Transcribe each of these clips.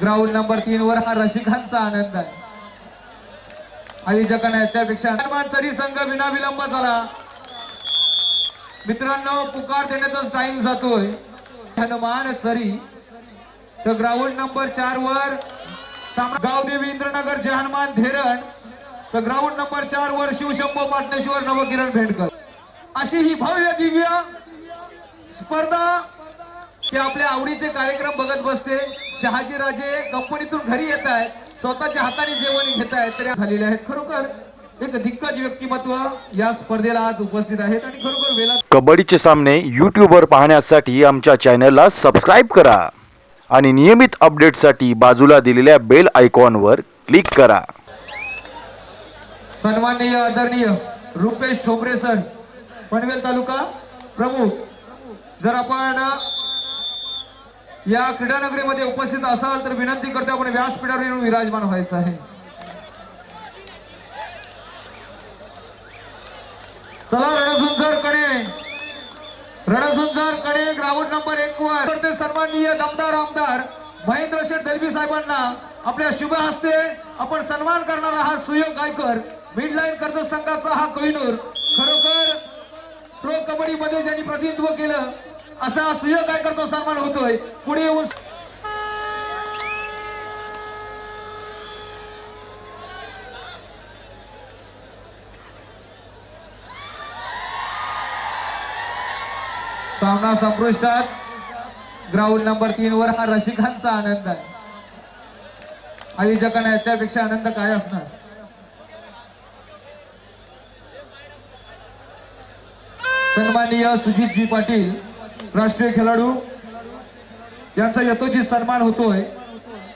Ground number तीन वर हा रसिकांचा आनंद आहे. आयोजकांना याच्यापेक्षा तरी संघ विनाविलंब झाला. मित्रांनो पुकार देण्याचाच टाइम जातोय. हनुमान तरी तर ग्राउंड नंबर चार वर गाव गावदेवी इंद्रनगर जय हनुमान धेरण तर ग्राउंड नंबर चार वर शिवशंभो पाटणेश्वर नवकिरण भेटकर अशी ही भव्य दिव्य स्पर्धा ते आपल्या आवडीचे कार्यक्रम बघत बसते. शहाजी राजे कंपनीतून घरी येत आहेत. स्वतःच्या हाताने जेवण घेत आहेत. तरी झालेले आहेत खरोखर एक दिग्गज व्यक्तिमत्व या स्पर्धेला आज उपस्थित आहेत. आणि खरोखर वेळा कबड्डीचे सामने यूट्यूबवर पाहण्यासाठी आमच्या चॅनलला सबस्क्राईब करा. आणि नियमित अपडेटसाठी बाजूला दिलेल्या बेल आयकॉनवर क्लिक करा. सन्माननीय आदरणीय रुपेश ठोंबरे सर पनवेल तालुका प्रमुख. जर आपण या क्रीडानगरीमध्ये उपस्थित असाल तर विनंती करतो आपण व्यासपीठावर येऊन विराजमान व्हायचं आहे. चला रणसुंदरकडे. रणसुंदरकडे ग्राउंड नंबर एक वर. ते सन्माननीय दमदार आमदार महेंद्र शेठ दलवी साहेबांना आपल्या शुभ हस्ते आपण सन्मान करणारा हा सुयोग गायकर. मिडलाईन कर्ज संघाचा हा कोहिनूर. खरोखर प्रो कबड्डी मध्ये ज्यांनी प्रतिनिधित्व केलं असा सुयोग करतो सन्मान होतोय? पुढे येऊन सामना संपुष्टात. ग्राउंड नंबर तीन वर हा रसिकांचा आनंद आहे. आयोजकांना याच्यापेक्षा आनंद काय असणार? सन्माननीय सुजितजी पाटील. राष्ट्रीय खेळाडू यांचा यथोचित सन्मान होतोय.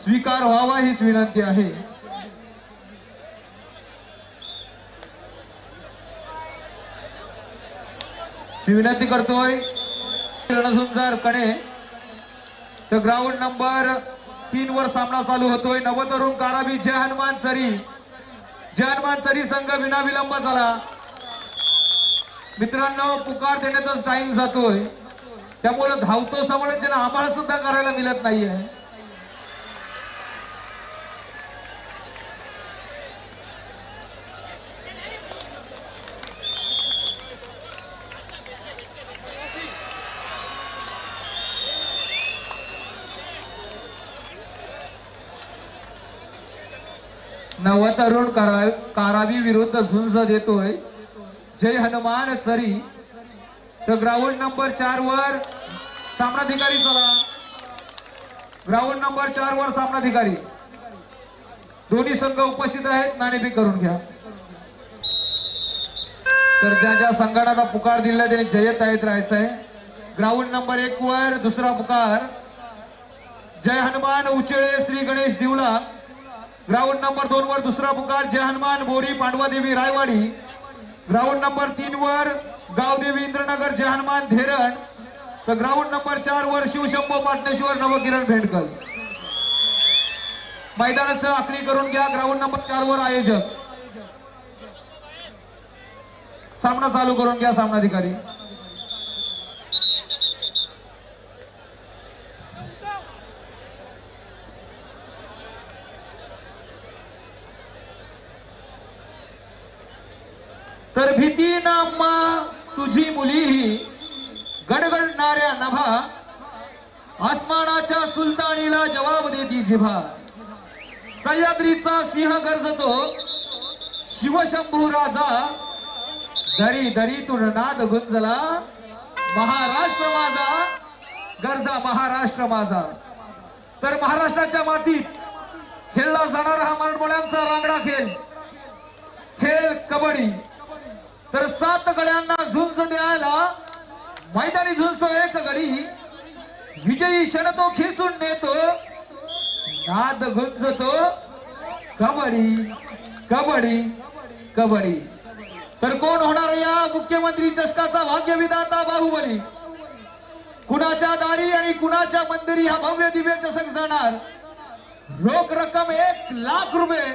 स्वीकार व्हावा हीच विनंती आहे. मी विनंती करतोय रणझुंजार कणे तर ग्राउंड नंबर तीन वर सामना चालू होतोय. नवतरुण कारावी जय हनुमान सरी. जय हनुमान सरी संघ विनाविलंब झाला. मित्रांनो पुकार देण्याचाच टाइम जातोय. त्यामुळे धावतो समालोचन आम्हाला सुद्धा करायला मिळत नाहीये. नवतरुण करा कारावी विरुद्ध झुंज देतोय. जय हनुमान सरी. तर ग्राउंड नंबर चार वर सामनाधिकारी चला. ग्राउंड नंबर चार वर सामनाधिकारी. दोन्ही संघ उपस्थित आहेत नाणेफेक करून घ्या. तर ज्या ज्या संघाला पुकार दिला त्याने जयत आहेत राहायचं आहे. ग्राउंड नंबर एक वर दुसरा पुकार. जय हनुमान उचेळे श्री गणेश दिवला. ग्राउंड नंबर दोन वर दुसरा पुकार. जय हनुमान बोरी पांडवादेवी रायवाडी. ग्राउंड नंबर तीन वर गावदेवी इंद्रनगर जय हनुमान धेरण. तर ग्राउंड नंबर चार वर शिवशंभो पाटणेश्वर नवकिरण भेटकर मैदानाचं आखणी करून घ्या. ग्राउंड नंबर चार वर आयोजक. सामना चालू करून घ्या सामनाधिकारी. तर भीतीन अम्मा तुझी मुलीही गडगडणाऱ्या नभा आसमानाच्या सुलतानीला जवाब देती जिभा. सह्याद्रीचा सिंह गरजतो शिवशंभू राजा दरी दरीतून नाद गुंजला. महाराष्ट्र माझा गरजा महाराष्ट्र माझा. तर महाराष्ट्राच्या मातीत खेळला जाणारा हा मराठमोळ्यांचा रांगडा खेळ. खेळ कबड्डी. तर सात गड्यांना झुंज द्यायला मैदानी झुंजतो एक गडी. विजयी क्षण तो खेचून नेतो. नाद गुंजतो. कबड्डी कबड्डी कबड्डी. तर कोण होणार या मुख्यमंत्री चषकाचा भाग्य विधाता बाहुबली? कुणाच्या दारी आणि कुणाच्या मंदिरी हा भव्य दिव्य चषक जाणार? रोख रक्कम एक लाख रुपये.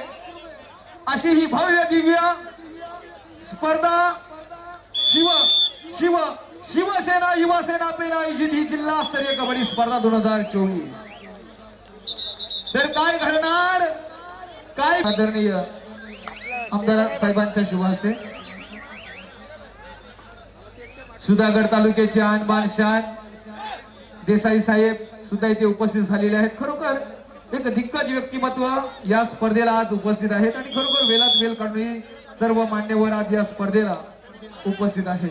अशी ही भव्य दिव्य स्पर्धा शिव शिव शिवसेना युवासेना पेना आयोजित ही जिल्हास्तरीय कबड्डी स्पर्धा दोन हजार चोवीस. तर काय घडणार? काय आदरणीय आमदार साहेबांच्या शिवाचे सुधागड तालुक्याचे आणबान शान देसाई साहेब सुद्धा इथे उपस्थित झालेले आहेत. खरोखर एक दिग्गज व्यक्तिमत्व या स्पर्धेला आज उपस्थित आहेत आणि खरोखर वेलात वेल काढून सर्व मान्यवर आज या स्पर्धेला उपस्थित आहे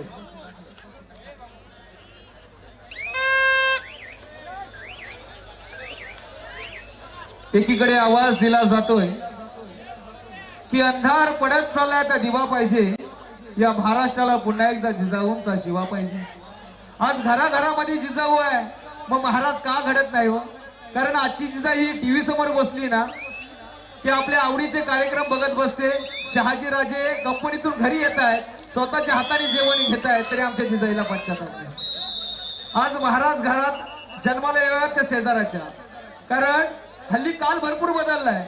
एकीकडे आवाज दिला जातोय की अंधार पडत चाललाय त्या दिवा पाहिजे. या महाराष्ट्राला पुन्हा एकदा जिजाऊंचा शिवा पाहिजे. आज घराघरामध्ये जिजाऊ आहे. मग महाराज का घडत नाही हो? कारण आजची जिजा ही टीव्ही समोर बसली ना की आपल्या आवडीचे कार्यक्रम बघत बसते शहाजी राजे कंपनीतून घरी येत आहेत स्वतःच्या हाताने जेवण घेत आहेत तरी आमच्या जिजाईला पश्चाताप आज महाराज घरात जन्माला येणार त्या शेजाराच्या कारण हल्ली काल भरपूर बदललाय.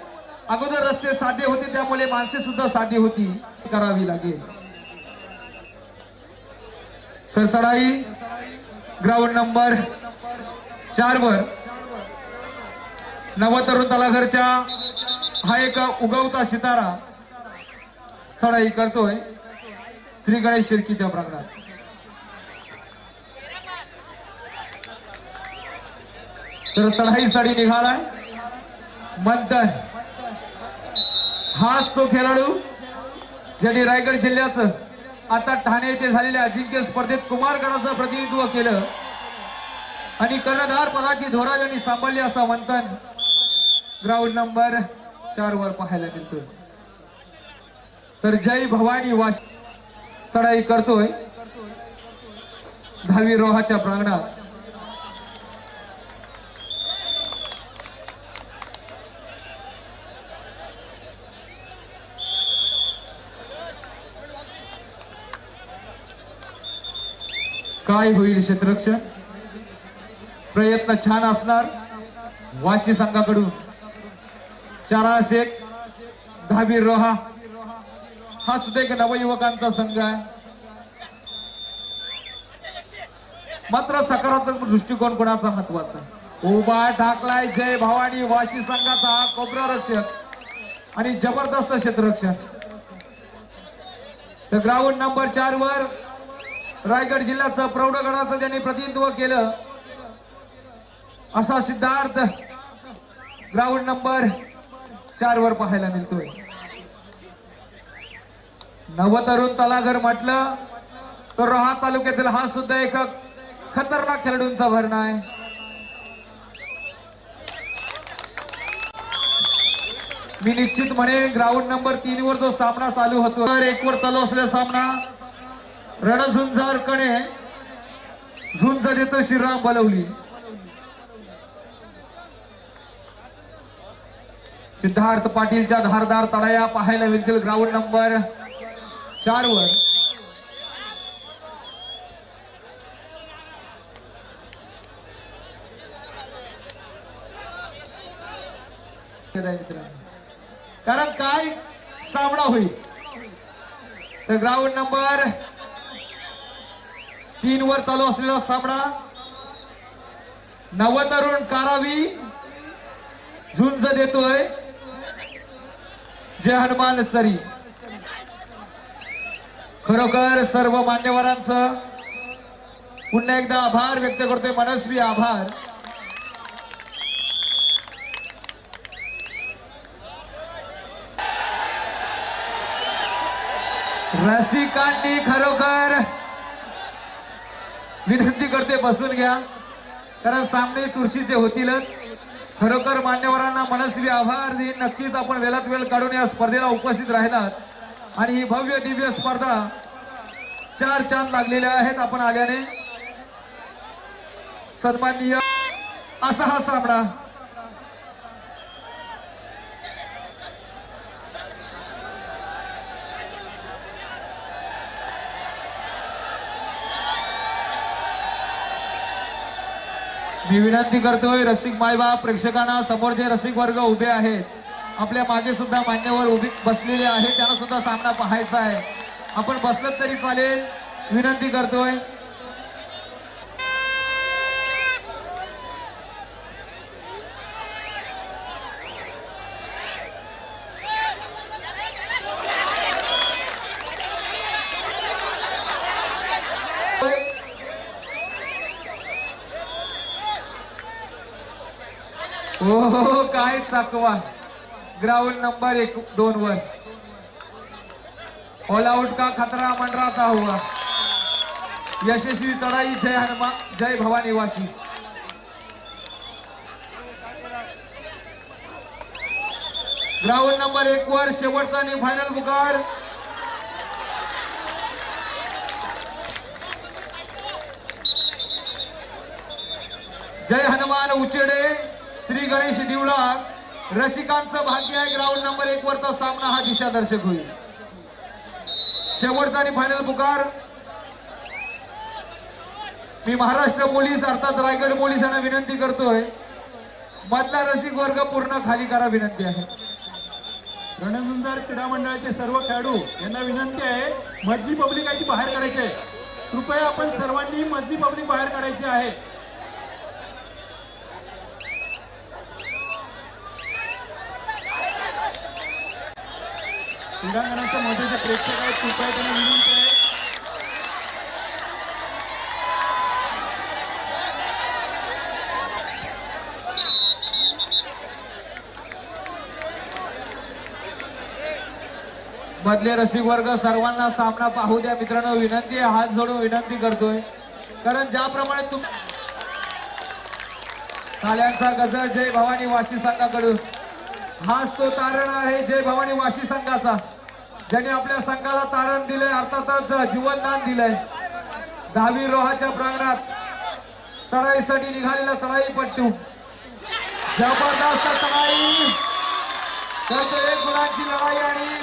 अगोदर रस्ते साधे होते त्यामुळे माणसे सुद्धा साधी होती करावी लागेल. तर चढाई ग्राउंड नंबर चार वर नवतरुण तलाघरच्या हा एक उगवता सितारा चढाई करतोय. श्री गणेश शिर्कीच्या प्रांगणात. तर चढाईसाठी निघालाय. मंथन. हाच तो खेळाडू ज्यांनी रायगड जिल्ह्याचं आता ठाणे येथे झालेल्या अजिंक्य स्पर्धेत कुमारगडाचं प्रतिनिधित्व केलं. आणि कर्णधार पदाची धोरा ज्यांनी सांभाळली असं मंथन. ग्राउंड नंबर चार वर पाहायला मिळतोय. तर जय भवानी वाश चढाई करतोय. दहावी रोहाच्या प्रांगणात. काय होईल क्षेत्ररक्षण प्रयत्न छान असणार. वाशी संघाकडून. चारास एक दहावी रोहा. हा सुद्धा एक नवयुवकांचा संघ आहे. मात्र सकारात्मक दृष्टिकोन कोणाचा महत्त्वाचा? उभा ठाकलाय जय भवानी वाशी संघाचा हा कोपरा रक्षक आणि जबरदस्त क्षेत्ररक्षक. तर ग्राउंड नंबर चार वर रायगड जिल्ह्याचं प्रौढगडाचं ज्यांनी प्रतिनिधित्व केलं असा सिद्धार्थ. ग्राउंड नंबर चार वर पाहायला मिळतोय. नवतरुण तलागर म्हटलं तर रोहा तालुक्यातील हा सुद्धा एक खतरनाक खेळाडूंचा भरणा आहे. मी निश्चित म्हणे ग्राउंड नंबर तीन वर जो सामना चालू होतो तर एक वर चालू असलेला सामना रणझुंजारकडे झुंज देतो श्रीराम बलवली. सिद्धार्थ पाटीलच्या धारदार तडाया पाहायला मिळतील ग्राउंड नंबर चार वर. कारण काय? सामना होईल. तर ग्राउंड नंबर तीन वर चालू असलेला सामना. नवतरुण कारावी झुंज देतोय. जय हनुमान सरी. खरोखर सर्व मान्यवरांचं पुन्हा एकदा आभार व्यक्त करतोय मनस्वी आभार. रसिकांनी खरोखर विनंती करते बसून घ्या. कारण सामने चुरशीचे होतीलच. खरोखर मान्यवरांना मनस्वी आभार देईन. नक्कीच आपण वेळात वेळ काढून या स्पर्धेला उपस्थित राहिलात. आणि ही भव्य दिव्य स्पर्धा चार चांद लागलेल्या आहेत आपण आल्याने. सन्माननीय असा हा सामना. मी विनंती करतोय रसिक मायबाप प्रेक्षकांना समोरचे रसिक वर्ग उभे आहेत. आपल्या मागे सुद्धा मान्यवर उभी बसलेले आहेत. त्यांना सुद्धा सामना पाहायचा आहे. आपण बसलं तरी चालेल. विनंती करतोय. हो, हो हो काय चाकवा. ग्राउंड नंबर एक दोन वर. ऑल आउट का खतरा मंडराचा हुआ. यशस्वी चढाई जय हनुमान जय भवानी वाशी ग्राउंड नंबर एक वर शेवटचा आणि फायनल बुकार जय हनुमान उचेडे. श्री गणेश दिवळा रसिकांचं भाग्य आहे. ग्राउंड नंबर एक वरचा सामना हा दिशादर्शक होईल. शेवटचा आणि फायनल पुकार. मी महाराष्ट्र पोलीस अर्थात रायगड पोलिसांना विनंती करतोय. मधला रसिक वर्ग पूर्ण खाली करा विनंती आहे. रणसुंदर क्रीडा मंडळाचे सर्व खेळाडू यांना विनंती आहे मधली पब्लिक आहे ती बाहेर काढायची आहे. कृपया आपण सर्वांनी मधली पब्लिक बाहेर काढायची आहे. क्रीडांगणाच्या मध्ये जे प्रेक्षक आहेत कृपया त्यांना विनंती आहे. मधले रसिक वर्ग सर्वांना सामना पाहू द्या. मित्रांनो विनंती आहे हात जोडून विनंती करतोय. कारण ज्याप्रमाणे तुम थाल्यांचा गजर जय भवानी वाशी संघाकडून. हाच तो तारण आहे जय भवानी वाशी संघाचा. ज्याने आपल्या संघाला तारण दिलंय अर्थातच जीवनदान दिलंय. दहावी रोहाच्या प्रांगणात चढाईसाठी निघालेला चढाई पट्टू. जबरदस्त चढाई. एक गुणांची लढाई आणि